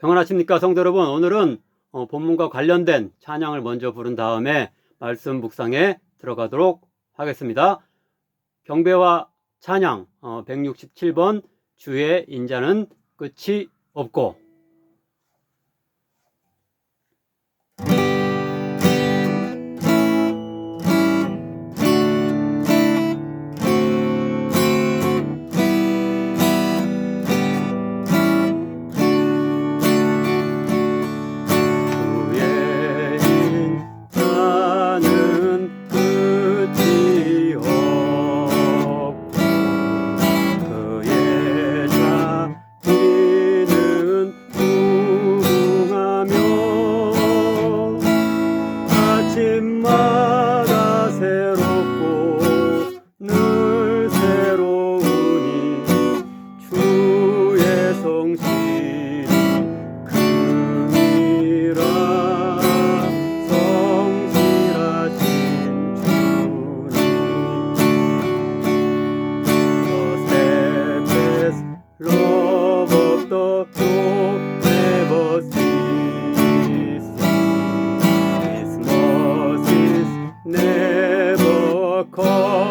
평안하십니까 성도 여러분? 오늘은 어, 본문과 관련된 찬양을 먼저 부른 다음에 말씀 묵상에 들어가도록 하겠습니다. 경배와 찬양 어, 167번 주의 인자는 끝이 없고 call.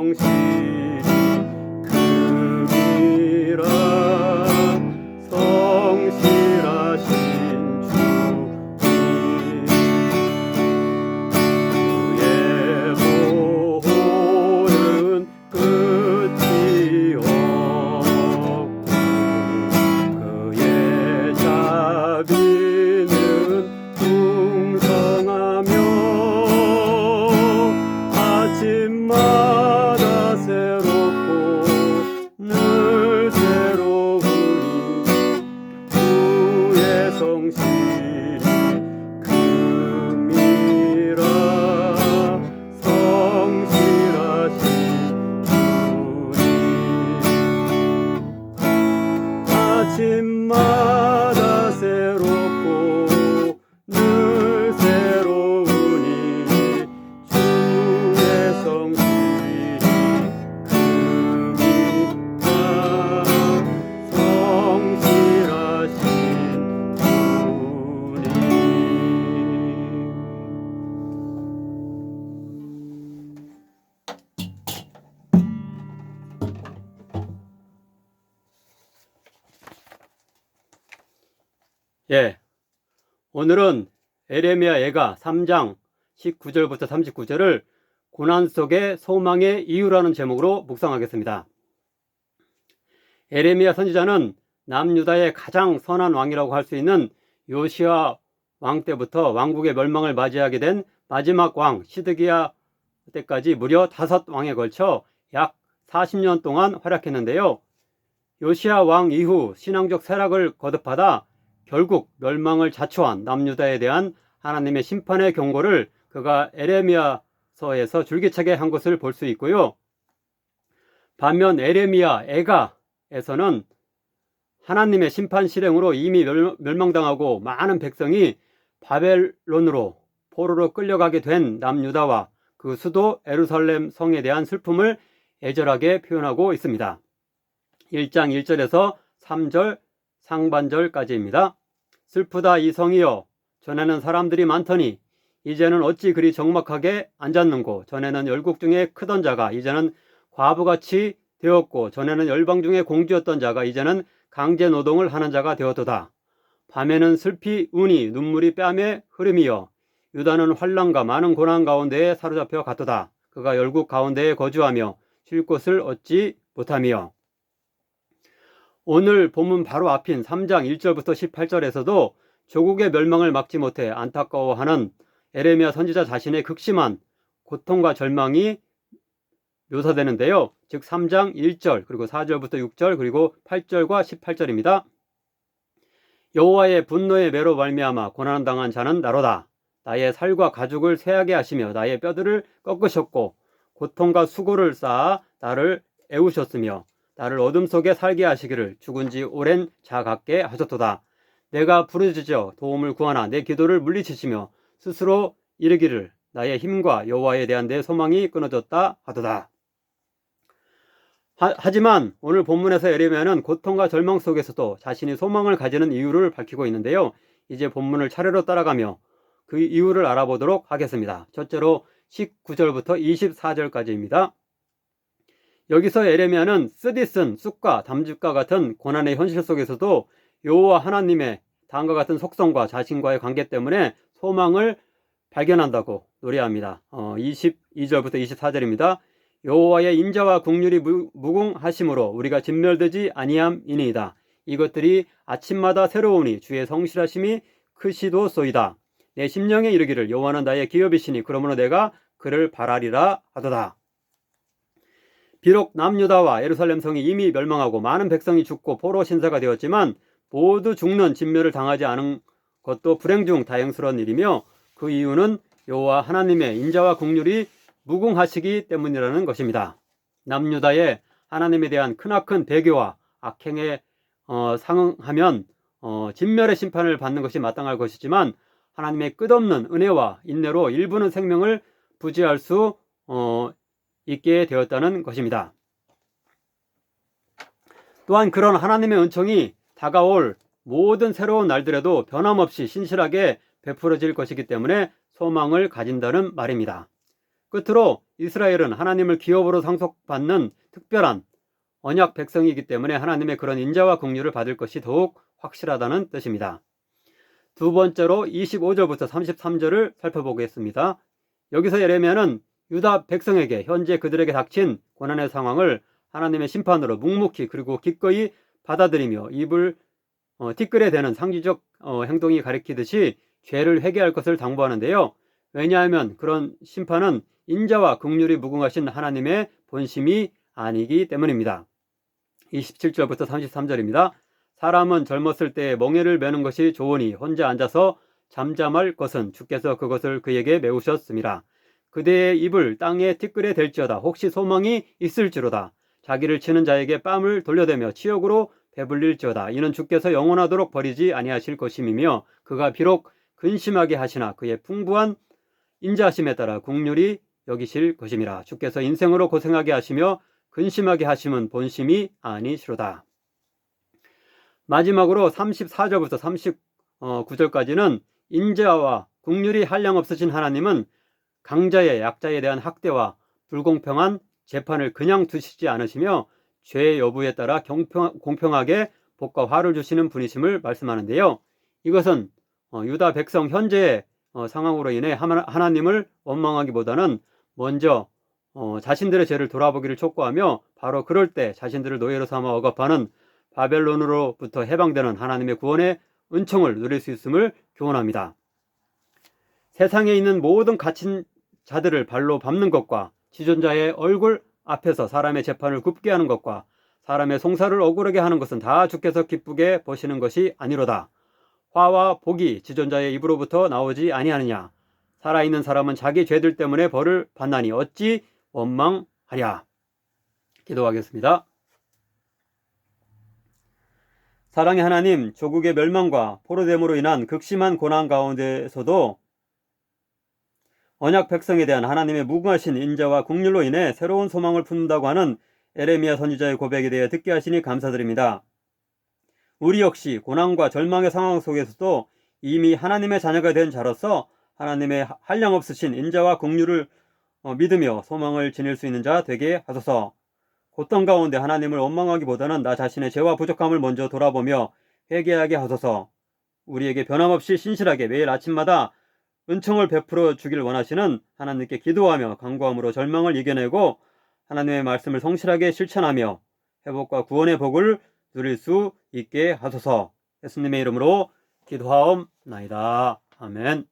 주의 주 예. 오늘은 에레미야 예가 3장 19절부터 39절을 고난 속의 소망의 이유라는 제목으로 묵상하겠습니다. 에레미야 선지자는 남유다의 가장 선한 왕이라고 할 수 있는 요시아 왕 때부터 왕국의 멸망을 맞이하게 된 마지막 왕 시드기야 때까지 무려 다섯 왕에 걸쳐 약 40년 동안 활약했는데요. 요시아 왕 이후 신앙적 쇠락을 거듭하다 결국 멸망을 자초한 남유다에 대한 하나님의 심판의 경고를 그가 에레미야서에서 줄기차게 한 것을 볼 수 있고요. 반면 에레미야 에가에서는 하나님의 심판 실행으로 이미 멸- 멸망당하고 많은 백성이 바벨론으로 포로로 끌려가게 된 남유다와 그 수도 에루살렘 성에 대한 슬픔을 애절하게 표현하고 있습니다. 1장 1절에서 3절 상반절까지입니다. 슬프다 이 성이여. 전에는 사람들이 많더니 이제는 어찌 그리 적막하게 앉았는고. 전에는 열국 중에 크던 자가 이제는 과부같이 되었고. 전에는 열방 중에 공주였던 자가 이제는 강제 노동을 하는 자가 되었도다. 밤에는 슬피 우니 눈물이 뺨에 흐름이여. 유다는 환란과 많은 고난 가운데에 사로잡혀 갔도다. 그가 열국 가운데에 거주하며 쉴 곳을 얻지 못하며 오늘 본문 바로 앞인 3장 1절부터 18절에서도 조국의 멸망을 막지 못해 안타까워하는 에레미야 선지자 자신의 극심한 고통과 절망이 묘사되는데요. 즉 3장 1절 그리고 4절부터 6절 그리고 8절과 18절입니다. 여호와의 분노의 매로 말미암아 고난 당한 자는 나로다. 나의 살과 가죽을 쇠하게 하시며 나의 뼈들을 꺾으셨고 고통과 수고를 쌓아 나를 애우셨으며 나를 어둠 속에 살게 하시기를 죽은 지 오랜 자 같게 하셨도다. 내가 부르짖어 도움을 구하나 내 기도를 물리치시며 스스로 이르기를 나의 힘과 여호와에 대한 내 소망이 끊어졌다 하도다. 하, 지만 오늘 본문에서 에레미야는 고통과 절망 속에서도 자신이 소망을 가지는 이유를 밝히고 있는데요. 이제 본문을 차례로 따라가며 그 이유를 알아보도록 하겠습니다. 첫째로 19절부터 24절까지입니다. 여기서 에레미야는 쓰디쓴 쑥과 담즙과 같은 고난의 현실 속에서도 여호와 하나님의 다음과 같은 속성과 자신과의 관계 때문에 소망을 발견한다고 노래합니다. 어, 22절부터 24절입니다. 여호와의 인자와 국률이 무궁하심으로 우리가 진멸되지 아니함이니이다. 이것들이 아침마다 새로우니 주의 성실하심이 크시도 소이다. 내 심령에 이르기를 여호와는 나의 기업이시니 그러므로 내가 그를 바라리라 하도다. 비록 남유다와 예루살렘 성이 이미 멸망하고 많은 백성이 죽고 포로 신사가 되었지만 모두 죽는 진멸을 당하지 않은 것도 불행 중 다행스러운 일이며 그 이유는 여호와 하나님의 인자와 국률이 무궁하시기 때문이라는 것입니다. 남유다의 하나님에 대한 크나큰 배교와 악행에 어, 상응하면 어, 진멸의 심판을 받는 것이 마땅할 것이지만 하나님의 끝없는 은혜와 인내로 일부는 생명을 부지할 수 어, 있게 되었다는 것입니다. 또한 그런 하나님의 은총이 다가올 모든 새로운 날들에도 변함없이 신실하게 베풀어질 것이기 때문에 소망을 가진다는 말입니다. 끝으로 이스라엘은 하나님을 기업으로 상속받는 특별한 언약 백성이기 때문에 하나님의 그런 인자와 긍휼을 받을 것이 더욱 확실하다는 뜻입니다. 두 번째로 25절부터 33절을 살펴보겠습니다. 여기서 예레미야는 유다 백성에게 현재 그들에게 닥친 고난의 상황을 하나님의 심판으로 묵묵히 그리고 기꺼이 받아들이며 입을 어, 티끌에 대는 상징적 어, 행동이 가리키듯이 죄를 회개할 것을 당부하는데요. 왜냐하면 그런 심판은 인자와 극률이 무궁하신 하나님의 본심이 아니기 때문입니다. 27절부터 33절입니다. 사람은 젊었을 때 멍에를 매는 것이 좋으니 혼자 앉아서 잠잠할 것은 주께서 그것을 그에게 메우셨습니다. 그대의 입을 땅에 티끌에 댈지어다 혹시 소망이 있을지로다. 자기를 치는 자에게 뺨을 돌려대며 치욕으로 배불릴지어다. 이는 주께서 영원하도록 버리지 아니하실 것임이며 그가 비록 근심하게 하시나 그의 풍부한 인자하심에 따라 국률이 여기실 것임이라. 주께서 인생으로 고생하게 하시며 근심하게 하심은 본심이 아니시로다. 마지막으로 34절부터 39절까지는 인자와 국률이 한량 없으신 하나님은 강자의 약자에 대한 학대와 불공평한 재판을 그냥 두시지 않으시며 죄 여부에 따라 경평, 공평하게 복과 화를 주시는 분이심을 말씀하는데요. 이것은 어, 유다 백성 현재의 어, 상황으로 인해 하나님을 원망하기보다는 먼저 어, 자신들의 죄를 돌아보기를 촉구하며 바로 그럴 때 자신들을 노예로 삼아 억압하는 바벨론으로부터 해방되는 하나님의 구원의 은총을 누릴 수 있음을 교훈합니다. 세상에 있는 모든 갇힌 자들을 발로 밟는 것과 지존자의 얼굴 앞에서 사람의 재판을 굽게 하는 것과 사람의 송사를 억울하게 하는 것은 다 주께서 기쁘게 보시는 것이 아니로다. 화와 복이 지존자의 입으로부터 나오지 아니하느냐. 살아있는 사람은 자기 죄들 때문에 벌을 받나니 어찌 원망하랴. 기도하겠습니다. 사랑의 하나님, 조국의 멸망과 포로됨으로 인한 극심한 고난 가운데서도 언약 백성에 대한 하나님의 무궁하신 인자와 국률로 인해 새로운 소망을 품는다고 하는 에레미야 선지자의 고백에 대해 듣게 하시니 감사드립니다. 우리 역시 고난과 절망의 상황 속에서도 이미 하나님의 자녀가 된 자로서 하나님의 한량 없으신 인자와 긍휼을 어, 믿으며 소망을 지닐 수 있는 자 되게 하소서. 고통 가운데 하나님을 원망하기보다는 나 자신의 죄와 부족함을 먼저 돌아보며 회개하게 하소서. 우리에게 변함없이 신실하게 매일 아침마다 은총을 베풀어 주길 원하시는 하나님께 기도하며 간구함으로 절망을 이겨내고 하나님의 말씀을 성실하게 실천하며 회복과 구원의 복을 누릴 수 있게 하소서. 예수님의 이름으로 기도하옵나이다. 아멘.